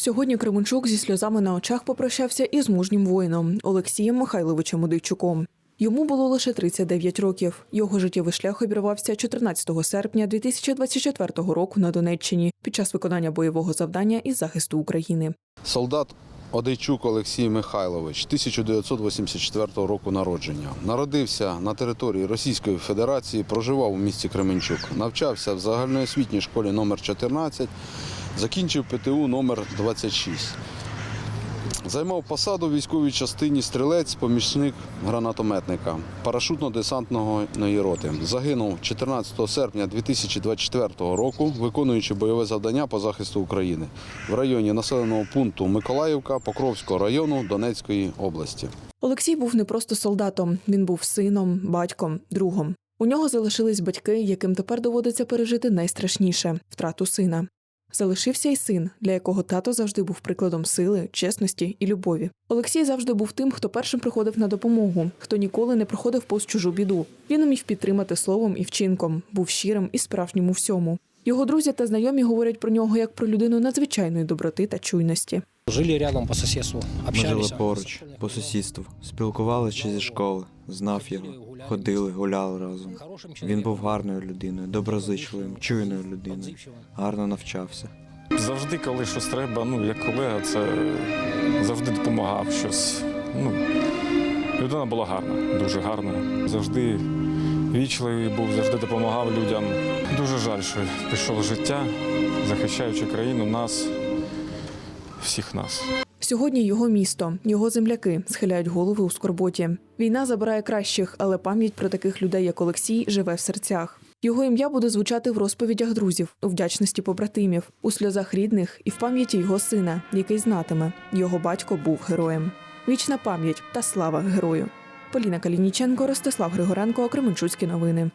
Сьогодні Кременчук зі сльозами на очах попрощався із мужнім воїном Олексієм Михайловичем Удийчуком. Йому було лише 39 років. Його життєвий шлях обірвався 14 серпня 2024 року на Донеччині під час виконання бойового завдання із захисту України. Солдат Одейчук Олексій Михайлович, 1984 року народження. Народився на території Російської Федерації, проживав у місті Кременчук. Навчався в загальноосвітній школі номер 14, закінчив ПТУ номер 26. Займав посаду в військовій частині стрілець, помічник гранатометника парашутно-десантної роти. Загинув 14 серпня 2024 року, виконуючи бойове завдання по захисту України в районі населеного пункту Миколаївка Покровського району Донецької області. Олексій був не просто солдатом, він був сином, батьком, другом. У нього залишились батьки, яким тепер доводиться пережити найстрашніше втрату сина. Залишився й син, для якого тато завжди був прикладом сили, чесності і любові. Олексій завжди був тим, хто першим приходив на допомогу, хто ніколи не проходив повз чужу біду. Він умів підтримати словом і вчинком, був щирим і справжнім у всьому. Його друзі та знайомі говорять про нього як про людину надзвичайної доброти та чуйності. Жили рядом по соседству, Ми жили поруч, по сусідству, спілкувалися зі школи, знав його, ходили, гуляли разом. Він був гарною людиною, доброзичливим, чуйною людиною, гарно навчався. Завжди, коли щось треба, ну як колега, це завжди допомагав щось. Ну, людина була гарна, дуже гарна. Завжди вічливий був, завжди допомагав людям. Дуже жаль, що пішов життя, захищаючи країну, нас, всіх нас. Сьогодні його місто, його земляки схиляють голови у скорботі. Війна забирає кращих, але пам'ять про таких людей, як Олексій, живе в серцях. Його ім'я буде звучати в розповідях друзів, у вдячності побратимів, у сльозах рідних і в пам'яті його сина, який знатиме, його батько був героєм. Вічна пам'ять та слава герою. Поліна Калініченко, Ростислав Григоренко, Кременчуцькі новини.